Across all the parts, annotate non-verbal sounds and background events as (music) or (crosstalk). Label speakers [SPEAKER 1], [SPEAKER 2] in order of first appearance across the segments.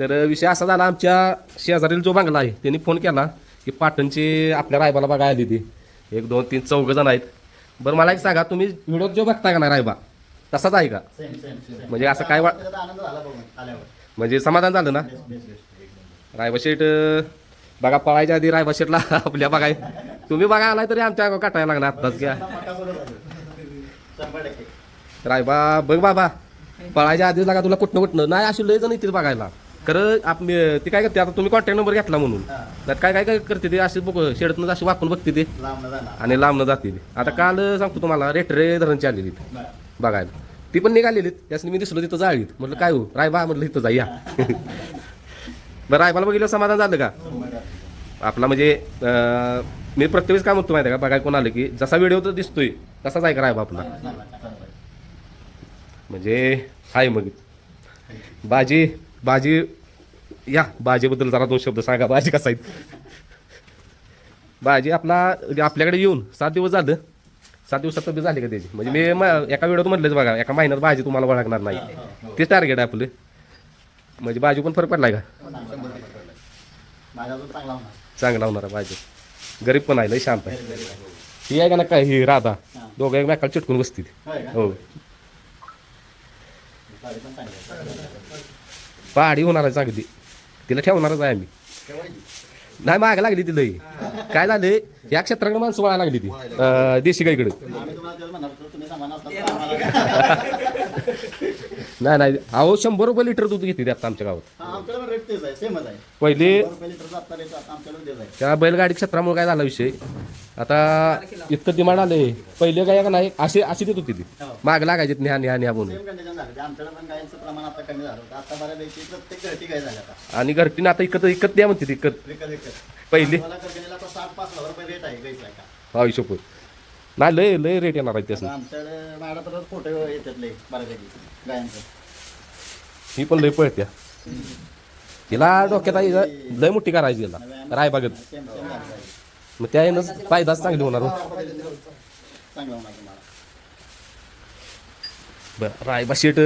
[SPEAKER 1] तर विषय असा झाला आमच्या शेजारील जो बंगला आहे त्यांनी फोन केला की पाटणची आपल्या रायबाला बघा आली ती. एक दोन तीन चौघ जण आहेत. बरं मला एक सांगा तुम्ही व्हिडिओ जो बघता का नाही रायबा? तसाच आहे का? म्हणजे असं काय वा
[SPEAKER 2] त्याचा आनंद झाला बघून आल्यावर.
[SPEAKER 1] म्हणजे समाधान झालं ना? रायबा शेट बघा पळायच्या आधी रायबा शेटला (laughs) आपल्या बघाय तुम्ही बघा आलाय तरी आमच्या काटायला लागणार आत्ताच घ्या. रायबा बघ बाबा पळायच्या आधीच लागा तुला कुठनं कुठनं. नाही अशी लय जण येतील बघायला. खरं आप ती काय करते आता तुम्ही कॉन्टॅक्ट नंबर घेतला म्हणून.
[SPEAKER 2] हा.
[SPEAKER 1] त्यात काय काय काय करते ते? अशी बघ शेडतनं अशी वाकून बघते ते. आणि लांबनं जाते ते. आता काल सांगतो तुम्हाला रेटरे धरणची आलेली. बघायला. ती पण निघालेली त्यासनी मी दिसलो तिथं जाळीत. म्हटलं काय हो? रायबा म्हटलं इथं जा या. (laughs) बरं रायबाला बघितलं समाधान झालं का?
[SPEAKER 2] टक्के.
[SPEAKER 1] आपला म्हणजे मी प्रत्येक काय म्हणतो माहिती आहे का? बघायला कोण आलं की जसा व्हिडिओ तर दिसतोय तसाच आहे का रायबा आपला. म्हणजे आहे मग. बाजी बाजी या बाजीबद्दल जरा दोन शब्द सांगा. बाजी कसा आहे? बाजी आपला आपल्याकडे येऊन सात दिवस झालं. सात दिवसात तब्येत झाली का त्याची? म्हणजे मी म- एका वेळात म्हटलंच बघा एका महिन्यात बाजी तुम्हाला ओळखणार नाही. ते टार्गेट आहे आपलं. म्हणजे बाजू पण फरक पडलाय का?
[SPEAKER 2] माझा चांगला होणार
[SPEAKER 1] चांगला होणार आहे गरीब पण आहे लय शांत आहे. ही आहे का ना काय? ही राधा. दोघं एकमेकाला चिटकून बसतील.
[SPEAKER 2] होय का?
[SPEAKER 1] हो.
[SPEAKER 2] गाडी पण चांगली आहे.
[SPEAKER 1] पहाडी होणार आहे चांगली. तिला ठेवणारच आहे आम्ही. नाही माग लागली ती लई. काय झाले या क्षेत्राकडे माणसं वळायला लागली ती. देशी गाईकडे नाही नाही. अहो शंभर रुपये लिटर दूध घेते ते आता आमच्या गावात. पहिले त्या बैलगाडी क्षेत्रामुळे काय झाला विषय? आता इतकं डिमांड आले पहिले काय का नाही असे अशी देत होती ती. माग लागायची न्या न्या न्या म्हणून.
[SPEAKER 2] सेम कंडिशन झालं. ते आमच्याकडे पण गायचं प्रमाण आता कमी झालं होतं. आता बऱ्यापैकी प्रत्येक घरटी गाय झाल्या आता.
[SPEAKER 1] आणि घरटीनं आता इकत इकत द्या म्हणते ती इकत.
[SPEAKER 2] विकत विकत.
[SPEAKER 1] पहिली.
[SPEAKER 2] मला कंपनीला आता साठ पाच हजार रुपये रेट आहे गायचा का
[SPEAKER 1] हा शपथ नाही लय लय रेट येणार आहे त्यास
[SPEAKER 2] आता आमच्याकडे माझ्याकडे तर फोटो येतात लय बऱ्यापैकी गायांचं
[SPEAKER 1] ही पण लय पळत्या. तिला डोक्यात आई लय मोठी करायची तिला रायबागत.
[SPEAKER 2] सेम सेम झालं. आहे.
[SPEAKER 1] मग त्या येणं फायदाच चांगली होणार हो.
[SPEAKER 2] होणार तुम्हाला
[SPEAKER 1] बरं रायबा शेट.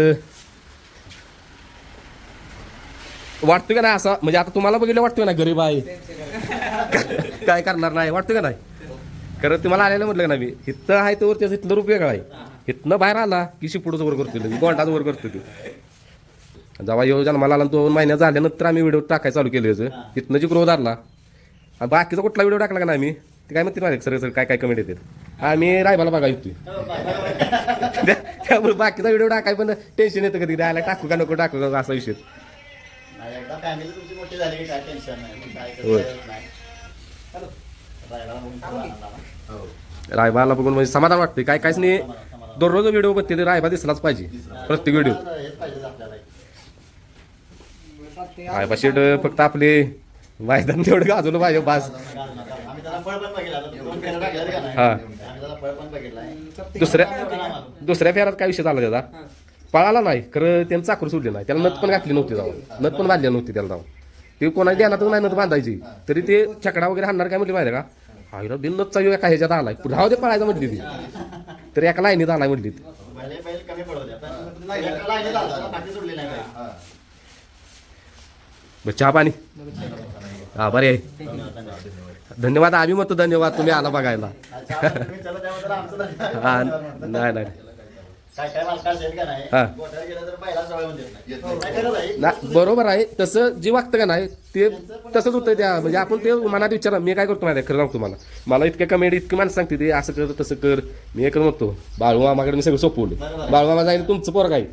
[SPEAKER 1] वाटतं का नाही असं? म्हणजे आता तुम्हाला बघितलं वाटतं का नाही गरीब आहे. काय करणार नाही वाटतं का नाही? खरं तुम्हाला आलेलं म्हटलं का नाही मी? इथं आहे तर त्याचं इथलं रुपये काय इथनं बाहेर आला की शिपुडच वर करतो लगेच, गोंडाचं वर करतो तू. जेव्हा योजना जन्माला आला आणि दोन महिन्यात झाल्यानंतर आम्ही व्हिडिओ टाकायला चालू केले होतं तिथनं जी क्रोध आला बाकीचा कुठला व्हिडिओ टाकला का नाही मी? ते काय म्हणते माझ्या सर सर काय काय कमेंट येतात? आम्ही रायबाला बघा येतोय. त्या- त्यामुळे बाकीचा व्हिडिओ टाकाय पण टेन्शन येतं कधी. राहायला टाकू का नको टाकू का असा विषय.
[SPEAKER 2] हो.
[SPEAKER 1] रायबाला बघून म्हणजे समाधान वाटते काय काहीच नाही. दररोज व्हिडिओ बघते रायबा दिसलाच पाहिजे. प्रत्येक व्हिडिओ. रायबा शेट फक्त आपले मैदान तेवढं गाजवलं पाहिजे बास. हा. दुसऱ्या दुसऱ्या फेऱ्यात काय विषय झाला त्याचा? पळाला नाही खरं त्यांचं चाकूर सोडले नाही. त्याला नथ पण घातली नव्हती जाऊन. नथ पण बांधली नव्हती त्याला जाऊन. ते कोणाची द्यायला तर नाही नथ बांधायची. तरी ते छकडा वगैरे हाणणार काय म्हटली माहिती का? आईला बिन नथचा येऊ एका ह्याच्यात आलाय? राहू दे पळायचं म्हटली ती. तर एका लाईनीत आलाय म्हटली ती. चहा पाणी? हा बरे आहे.
[SPEAKER 2] धन्यवाद.
[SPEAKER 1] धन्यवाद आम्ही म्हणतो धन्यवाद तुम्ही आला बघायला.
[SPEAKER 2] अच्छा, तुम्ही चला त्याबद्दल आमचं धन्यवाद.
[SPEAKER 1] हा नाही नाही.
[SPEAKER 2] काय काय मालका असेल का नाही?
[SPEAKER 1] हा.
[SPEAKER 2] गोठ्याला गेलं तर बैला सवय नाही. खरंच आहे.
[SPEAKER 1] ना बरोबर आहे. तसं जे वागतं का नाही ते तसंच होतं त्या. म्हणजे आपण ते मनात विचारा मी काय करतो माहिती आहे, खरं सांगतो मला मला इतक्या कमेडी इतकी माणसं सांगते ते असं कर तसं कर. मी एक म्हणतो बाळूमामाकडे मी सगळं सोपवलं. बाळूमामा जाईल तुमचं पोरग आहे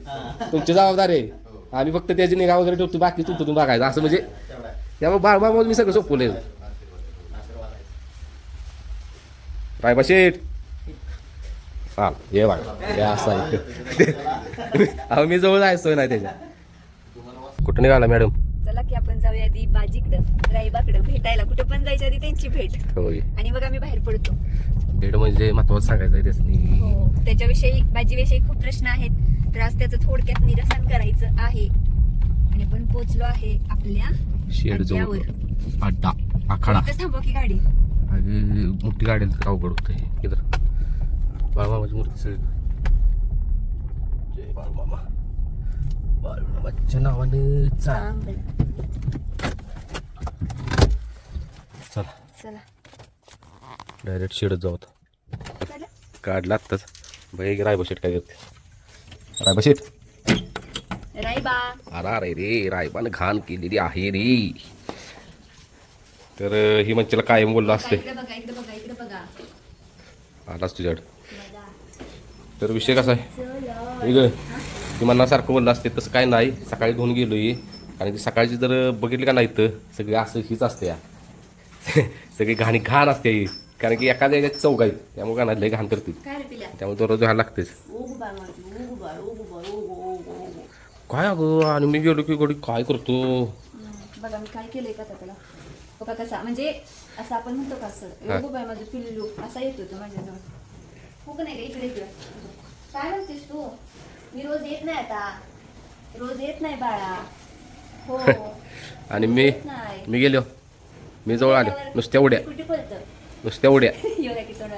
[SPEAKER 1] तुमची जबाबदारी आहे. आम्ही फक्त त्याची निगा वगैरे ठेवतो बाकी तुमचं तुम्ही बघायचं. असं म्हणजे
[SPEAKER 2] आहे.
[SPEAKER 1] त्यामुळे बाळूमामा मी सगळं सोपवलं
[SPEAKER 2] आहे.
[SPEAKER 1] रायबा शेठ हा ये बघा हे असं आहे. अहो मी जवळ जायचं नाही त्याच्या. कुठं निघाला मॅडम?
[SPEAKER 3] चला की आपण जाऊया आधी बाजीकडं राईबाकडं भेटायला. कुठे पण जायच्या आधी त्यांची भेट.
[SPEAKER 1] होय.
[SPEAKER 3] आणि मग आम्ही बाहेर पडतो.
[SPEAKER 1] भेट म्हणजे महत्वाचं सांगायचं आहे त्यासनी.
[SPEAKER 3] हो त्याच्याविषयी बाजीविषयी खूप प्रश्न आहेत. तर आज त्याचं थोडक्यात निरसन करायचं आहे. आणि आपण पोचलो आहे आपल्या
[SPEAKER 1] शेड जवळ अड्डा आखाडा. अरे मोठी गाडी तर अवघड होतं हे इधर मूर्ती सगळी. नावाने डायरेक्ट शेडच जाऊ काढला आत्ताच बाई रायबा शेट काय करते रायबा शेट.
[SPEAKER 3] राईबा
[SPEAKER 1] अरे अरे रे रायबानं घाण केलेली आहे रे. तर ही मंचीला कायम बोललं असते. आलाच तुझ्याकडं.
[SPEAKER 3] बघा.
[SPEAKER 1] तर विषय कसा आहे? ग ती मनासारखं बोललं असते तसं काय नाही. सकाळी धुवून गेलो ही आणि ती सकाळची जर बघितली का नाही तर सगळी असं हीच असते या. (laughs) सगळी घाणी घाण असते ही. कारण की एखाद्या याच्यात चौक आहेत त्यामुळे का नाही? लय घाण करते.
[SPEAKER 3] काय रे पिल्या
[SPEAKER 1] त्यामुळे दररोज धुवायला लागतेच. काय अगं आणि मी गेलो की गोडी काय करतो?
[SPEAKER 3] बघा मी काय केलंय का त्याला? बघा कसा म्हणजे असं आपण म्हणतो का असं. ओगू बाळ माझं पिल्लू असा येतो तो माझ्याजवळ. हो का नाही का इकडे इकडे? काय म्हणतेस तू? मी रोज येत नाही आता. रोज येत नाही बाळा. हो. (laughs)
[SPEAKER 1] आणि मी मी गेलो. मी जवळ आलो. नुसत्या उड्या.
[SPEAKER 3] कुठे
[SPEAKER 1] नुसत्या उड्या. (laughs)
[SPEAKER 3] योगा की तोंड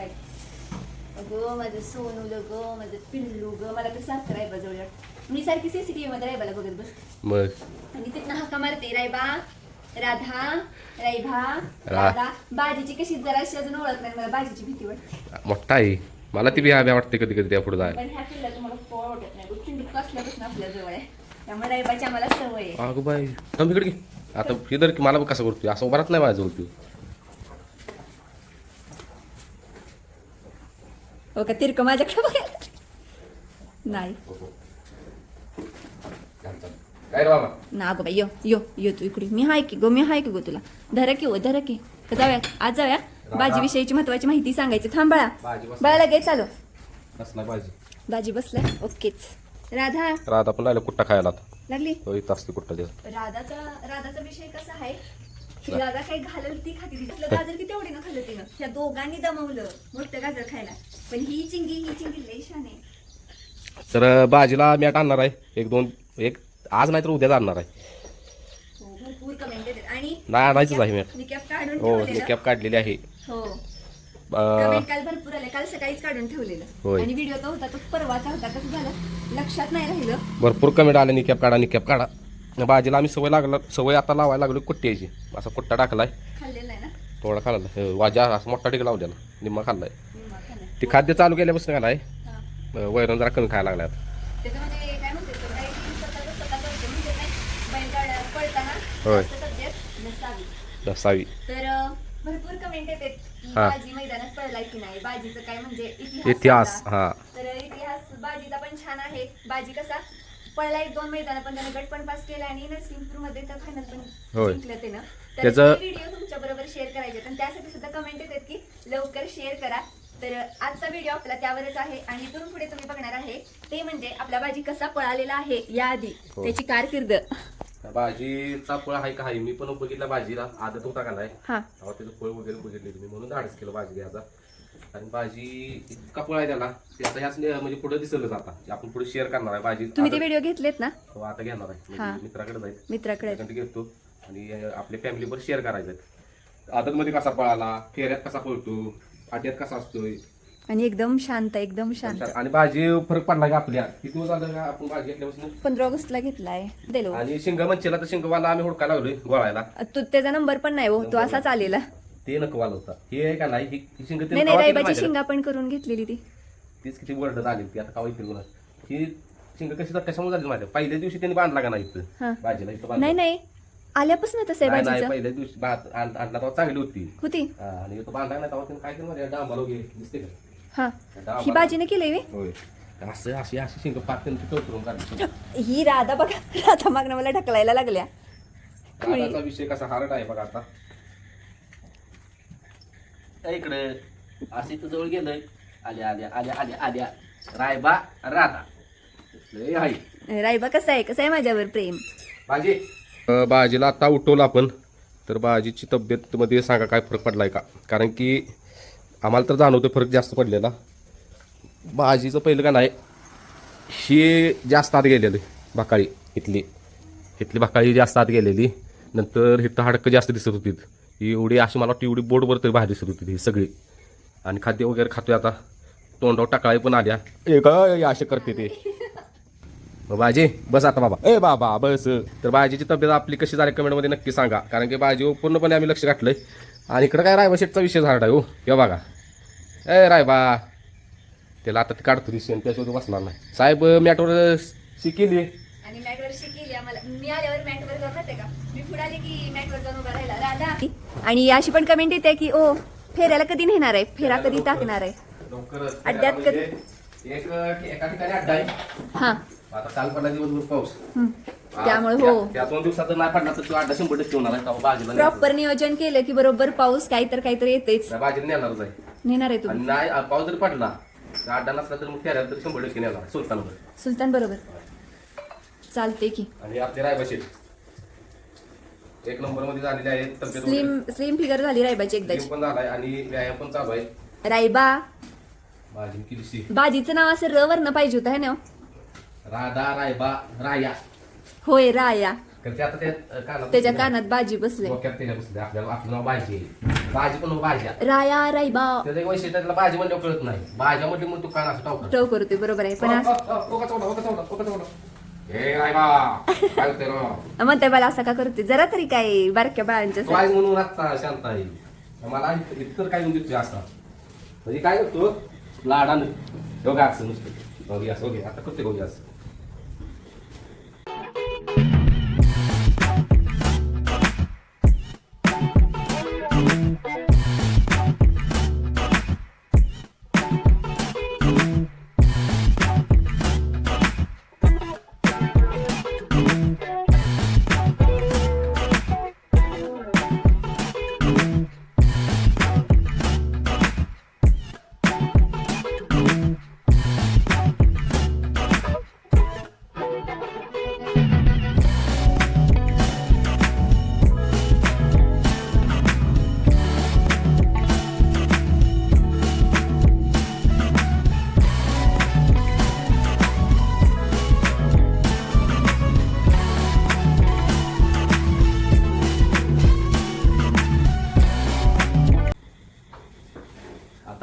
[SPEAKER 3] अगं माझं सोनू ग माझं पिल्लू ग मला तर सारखं रायबा जवळ मी सारखी सीसीटीव्ही मध्ये रायबाला बघत
[SPEAKER 1] मग
[SPEAKER 3] आणि तिथनं हाका मारते रायबा राधा रायभा
[SPEAKER 1] रा-
[SPEAKER 3] राधा बाजीची कशी जराशी अजून ओळख नाही मला बाजीची भीती वाटते.
[SPEAKER 1] मोठा आहे मला ती बिहा वाटते कधी कधी त्या पुढे जाय
[SPEAKER 3] पण ह्या पिल्लाचं मला पोळ वाटत नाही चिंडी कसल्यापासून आपल्या जवळ आहे. त्यामुळे रायबाची आम्हाला सवय आहे.
[SPEAKER 1] अगं बाई थांब इकडे. आता हे दर की मला बघ कसं करतोय असं उभारत नाही माझ्याजवळ तू.
[SPEAKER 3] हो का तिरक माझ्याकडे बघायला नाही
[SPEAKER 1] काय रे बाबा
[SPEAKER 3] ना गो बाई यो यो यो तू इकडे मी हाय की गो मी हाय की गो तुला धरा की हो धरा की जाऊया आज जाऊया बाजी विषयीची महत्वाची माहिती सांगायची थांब बाळा
[SPEAKER 1] बाजी बस
[SPEAKER 3] बाळा लगेच चालू
[SPEAKER 1] कसला पाहिजे
[SPEAKER 3] बाजी बसलाय ओकेच राधा
[SPEAKER 1] रात आपण राहिलं कुट्टा खायला आता
[SPEAKER 3] लागली
[SPEAKER 1] तो इथं असते कुट्टा त्याचा
[SPEAKER 3] राधाचा राधाचा विषय कसा आहे राधा काही घालल ती खाती (laughs) गाजर आवडीनं खाल्लं तिनं? ह्या दोघांनी दमवलं मोठं गाजर खायला. पण ही चिंगी ही चिंगी लई छान आहे.
[SPEAKER 1] तर भाजीला मॅट आणणार आहे. एक दोन एक आज नाही तर उद्या आणणार आहे.
[SPEAKER 3] हो भरपूर कमेंट येतात. आणि
[SPEAKER 1] नाही आणायचंच आहे मॅट.
[SPEAKER 3] निकॅप काढून
[SPEAKER 1] हो
[SPEAKER 3] ठेवलेलं.
[SPEAKER 1] कॅप काढलेली आहे.
[SPEAKER 3] हो.
[SPEAKER 1] अं,
[SPEAKER 3] कमेंट काल भरपूर आले. काल सकाळीच काढून ठेवलेलं.
[SPEAKER 1] होय.
[SPEAKER 3] आणि व्हिडिओ तो होता तो परवाचा होता. कसं झालं? लक्षात नाही राहिलं.
[SPEAKER 1] भरपूर कमेंट आले. निकॅप काढा निकॅप काढा. भाजीला आम्ही सवय लागला सवय आता लावायला लागलो कुट्ट्याची. असा कुट्टा टाकलाय. थोडा खाल्ला. वाजा असा मोठा टिक लावलेला निम्मा खाल्लाय.
[SPEAKER 3] निम्मा खाल्लाय.
[SPEAKER 1] ती खाद्य चालू केल्यापासून
[SPEAKER 3] हा.
[SPEAKER 1] वैरण जरा कमी खायला
[SPEAKER 3] करते. म्हणजे
[SPEAKER 1] होय.
[SPEAKER 3] भरपूर कमेंट
[SPEAKER 1] हा.
[SPEAKER 3] मैदानात की नाही? काय म्हणजे
[SPEAKER 1] इतिहास. हा.
[SPEAKER 3] तर इतिहास बाजीचा पण छान आहे. बाजी कसा? पळला एक दोन मैदान पण त्याने गट पण पास केला आणि नरसिंहपूरमध्ये तर फायनल पण
[SPEAKER 1] होय.
[SPEAKER 3] जिंकलं त्यानं. तर
[SPEAKER 1] त्याचं-
[SPEAKER 3] व्हिडिओ तुमच्या बरोबर शेअर करायचे पण त्यासाठी सुद्धा कमेंट येतात की लवकर शेअर करा. तर आजचा व्हिडिओ आपला त्यावरच आहे आणि इथून पुढे तुम्ही बघणार आहे ते म्हणजे आपला बाजी कसा पळालेला आहे याआधी.
[SPEAKER 1] हो.
[SPEAKER 3] त्याची कारकीर्द.
[SPEAKER 1] भाजीचा फळ आहे का आहे? मी पण बघितला भाजीला आदत होता का नाही?
[SPEAKER 3] हा.
[SPEAKER 1] तेव्हा त्याचं फळ वगैरे बघितले तुम्ही. म्हणून धाडस केलं भाजी घ्यायचा आणि भाजी इतका फळ आहे त्याला ते आता ह्याच म्हणजे पुढे दिसलं जाता आपण पुढे शेअर करणार आहे भाजी.
[SPEAKER 3] तुम्ही ते व्हिडिओ घेतलेत ना?
[SPEAKER 1] हो, आता घेणार आहे.
[SPEAKER 3] हा.
[SPEAKER 1] म्हणजे मित्राकडे जाईल.
[SPEAKER 3] मित्राकडे.
[SPEAKER 1] घेतो. आणि आपल्या फॅमिलीवर शेअर करायचं आदत मध्ये कसा पळाला फेऱ्यात कसा पळतो आट्यात कसा असतोय?
[SPEAKER 3] आणि एकदम शांत एकदम शांत.
[SPEAKER 1] आणि भाजी फरक पडला का आपल्या? किती दिवस झालं का आपण भाजी घेतल्यापासून?
[SPEAKER 3] पंधरा ऑगस्टला घेतलाय. दिलो
[SPEAKER 1] आणि शिंग मंचेला तर शिंगवाला आम्ही हुडकायला लागलोय गोळायला.
[SPEAKER 3] तू त्याचा नंबर पण नाही हो तो असाच आलेला.
[SPEAKER 1] ते नकवाल होता. हे आहे का नाही ही ही शिंग
[SPEAKER 3] नाही नाही रायबाची शिंगा पण करून घेतलेली ती.
[SPEAKER 1] तीच किती वर्ड आली ती आता इथे गुन्हा ही शिंग कशी कशामुळे झाली माझ्या पहिल्या दिवशी त्यांनी बांधला का नाही
[SPEAKER 3] हा.
[SPEAKER 1] इथं भाजीला इथं बांधला.
[SPEAKER 3] नाही नाही. आल्यापासून तसं आहे
[SPEAKER 1] नाही, नाही,
[SPEAKER 3] भाजीचं
[SPEAKER 1] पहिल्या दिवशी भात आण- आणला तेव्हा चांगली होती.
[SPEAKER 3] होती.
[SPEAKER 1] हा, आणि इथं बांधला नाही तेव्हा त्यांनी काय केलं माहिती डांबाला वगैरे दिसते का?
[SPEAKER 3] हा.
[SPEAKER 1] डांबाला-
[SPEAKER 3] ही भाजीने केलंय वे
[SPEAKER 1] होय. असं अशी अशी शिंग पाक त्यांनी करून काढली.
[SPEAKER 3] ही राधा बघा राधा मागणं मला ढकलायला लागल्या.
[SPEAKER 1] काळाचा विषय कसा हार्ड आहे बघा आता. ए, इकडे. असे तर जवळ गेलंय. आल्या आल्या आल्या आल्या आल्या रायबा राधा. लय आहे.
[SPEAKER 3] रायबा कसा आहे? कसं आहे माझ्यावर प्रेम?
[SPEAKER 1] भाजी भाजीला आता उठवलं आपण. तर भाजीची तब्येत मध्ये सांगा काय फरक पडलाय का? कारण की आम्हाला तर जाणवतं फरक जास्त पडलेला. भाजीचं पहिलं का नाही ही जास्त आत गेलेली भाकाळी इथली. इथली भाकाळी जास्त आत गेलेली. नंतर हिथं हाडकं जास्त दिसत होती एवढी अशी मला वाटतं एवढी बोटवर तरी भाजी दिसत होती ही सगळी. आणि खाद्य वगैरे खातोय आता. तोंडावर टाकाळी पण आल्या. ए काय असे करते ते. भाजी बस आता बाबा. ए बाबा बस. तर भाजीची तब्येत आपली कशी झाली कमेंटमध्ये नक्की सांगा. कारण की भाजी पूर्णपणे आम्ही लक्ष घातलंय. आणि इकडं काय रायबा शेटचा विषय झाला हो. हे बघा. ए रायबा. त्याला आता ते काढतो रिशन त्याशिवाय बसणार नाही. साहेब मॅटवर शिकेली
[SPEAKER 3] आणि मॅटवर शिकेली आम्हाला. मी आल्यावर मॅटवर जाऊन का? मी पुढे आले की मॅटवर जाऊन उभा राहिला राधा. आणि अशी पण कमेंट येते की ओ फेऱ्याला कधी नेणार आहे? फेरा कधी टाकणार आहे? अड्ड्यात कधी-
[SPEAKER 1] एक एका ठिकाणी अड्डा आहे.
[SPEAKER 3] हा.
[SPEAKER 1] आता काल पडला दिवसभर पाऊस.
[SPEAKER 3] हम्म. त्यामुळे हो. प्रॉपर नियोजन केलं की बरोबर पाऊस काही तर काहीतरी येतेच. नेणार आहे तुम्ही.
[SPEAKER 1] नाही पाऊस जरी पडला तर अड्डा नसला तर मग फेऱ्यात तर शंभर टक्के नेणार सुलतानवर
[SPEAKER 3] सुलतान बरोबर चालते की.
[SPEAKER 1] आणि आपले रायबाशी एक नंबरमध्ये झालेले आहेत तब्येत
[SPEAKER 3] स्लिम स्लिम फिगर झाली रायबाची एकदाची
[SPEAKER 1] पण झालाय आणि व्यायाम पण चालू आहे
[SPEAKER 3] रायबा
[SPEAKER 1] भाजी किती
[SPEAKER 3] बाजीचं नाव असं र वरनं पाहिजे होतं है ना
[SPEAKER 1] राधा रायबा राया
[SPEAKER 3] होय राया
[SPEAKER 1] तर ते आता ते अ, कानात
[SPEAKER 3] त्याच्या कानात बाजी बसले
[SPEAKER 1] डोक्यात त्याच्या बसले आपल्याला आपलं नाव भाजी आहे भाजी पण भाज्या
[SPEAKER 3] राया रायबा
[SPEAKER 1] त्याचं एक वैशिष्ट्य त्याला भाजी म्हणजे कळत नाही भाज्या म्हणजे मग तू कान असं टाकत
[SPEAKER 3] टव करतोय बरोबर आहे पण असं-
[SPEAKER 1] रायबा काय होते ना
[SPEAKER 3] म्हणते मला असं का करते जरा तरी काय बारक्या बाळांच्या
[SPEAKER 1] तू आहे म्हणून आता शांत आहे मला इतर काय म्हणते तुझ्या असतात म्हणजे काय करतो लाडानं योगा असं नुसतं बघी असं ओके आता करते बघी असं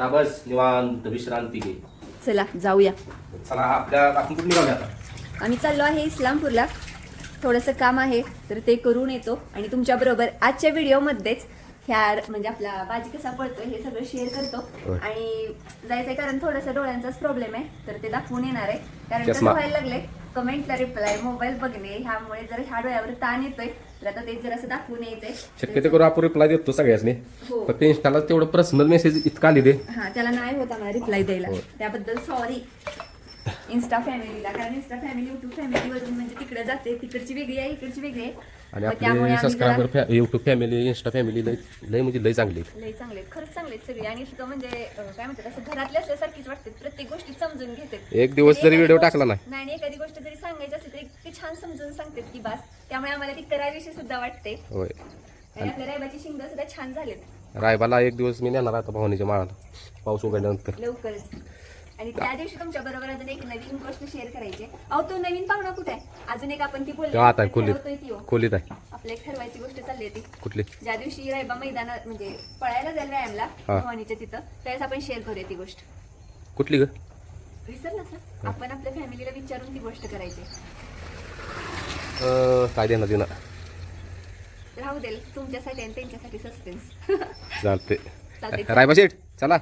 [SPEAKER 1] आता बस निवांत विश्रांती घे.
[SPEAKER 3] चला जाऊया.
[SPEAKER 1] चला आपल्या आपण कुठे निघाले आता?
[SPEAKER 3] आम्ही चाललो आहे इस्लामपूरला. थोडंसं काम आहे तर ते करून येतो. आणि तुमच्याबरोबर आजच्या व्हिडिओमध्येच ह्या म्हणजे आपला बाजी कसा पडतोय हे सगळं शेअर करतो. आणि जायचंय कारण थोडंसं डोळ्यांचाच प्रॉब्लेम आहे तर ते दाखवून येणार आहे कारण कसं. व्हायला लागले कमेंटला रिप्लाय मोबाईल बघणे ह्यामुळे जर ह्या डोळ्यावर ताण येतोय तर आता ते जर असं दाखवून यायचंय
[SPEAKER 1] शक्यतो करू आपण रिप्लाय देतो सगळ्यासनी
[SPEAKER 3] हो.
[SPEAKER 1] फक्त इंस्टाला तेवढं पर्सनल मेसेज इतका आली दे
[SPEAKER 3] हा त्याला नाही होता मला रिप्लाय द्यायला
[SPEAKER 1] हो.
[SPEAKER 3] त्याबद्दल सॉरी इन्स्टा फॅमिलीला कारण इन्स्टा फॅमिली युट्यूब फॅमिली वरून म्हणजे तिकडे जाते तिकडची वेगळी आहे इकडची वेगळी आहे
[SPEAKER 1] आणि आपले subscriber YouTube family Insta family लय लय म्हणजे लय चांगली.
[SPEAKER 3] लय चांगले. खरंच चांगले सगळे. आणि सुद्धा म्हणजे अं, काय म्हणतात असं घरातले असल्यासारखीच वाटते प्रत्येक गोष्टी समजून घेतात.
[SPEAKER 1] एक दिवस जरी व्हिडिओ टाकला नाही.
[SPEAKER 3] नाही आणि एखादी गोष्ट जरी सांगायची असेल तरी ते छान समजून सांगतात की बस त्यामुळे आम्हाला ती करावीशी सुद्धा वाटते.
[SPEAKER 1] होय.
[SPEAKER 3] आणि आपल्या रायबाची शिंग सुद्धा छान झालेत.
[SPEAKER 1] रायबाला एक दिवस मी नेणार आता भवानीच्या माळाला. पाऊस उघडल्यानंतर.
[SPEAKER 3] लवकरच. आणि त्या दिवशी तुमच्या बरोबर अजून एक नवीन गोष्ट शेअर करायची. आहे. अहो तो नवीन पाहुणा कुठे आहे? अजून एक आपण ती बोलली.
[SPEAKER 1] तेव्हा आता
[SPEAKER 3] ठरवतोय
[SPEAKER 1] खोलीत
[SPEAKER 3] ती हो.
[SPEAKER 1] खोलीत आहे.
[SPEAKER 3] आपल्या एक ठरवायची गोष्ट चालली होती
[SPEAKER 1] कुठली?
[SPEAKER 3] ज्या दिवशी रायबा मैदानात म्हणजे पळायला जाईल व्यायामला
[SPEAKER 1] हा.
[SPEAKER 3] भवानीच्या तिथं त्यावेळेस आपण शेअर करूया ती गोष्ट.
[SPEAKER 1] कुठली ग?
[SPEAKER 3] विसरला सर? आपण आपल्या फॅमिलीला विचारून ती गोष्ट करायची.
[SPEAKER 1] अं, काय देणार
[SPEAKER 3] राहू दे तुमच्यासाठी आणि त्यांच्यासाठी सस्पेन्स
[SPEAKER 1] चालते
[SPEAKER 3] चालते
[SPEAKER 1] रायबा शेठ चला.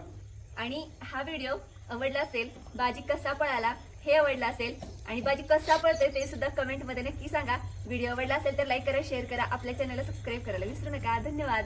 [SPEAKER 3] आणि हा व्हिडिओ आवडला असेल बाजी कसा पळाला हे आवडला असेल आणि बाजी कसा पळते ते सुद्धा कमेंटमध्ये नक्की सांगा. व्हिडिओ आवडला असेल तर लाईक करा शेअर करा. आपल्या चॅनलला सबस्क्राईब करायला विसरू नका. धन्यवाद.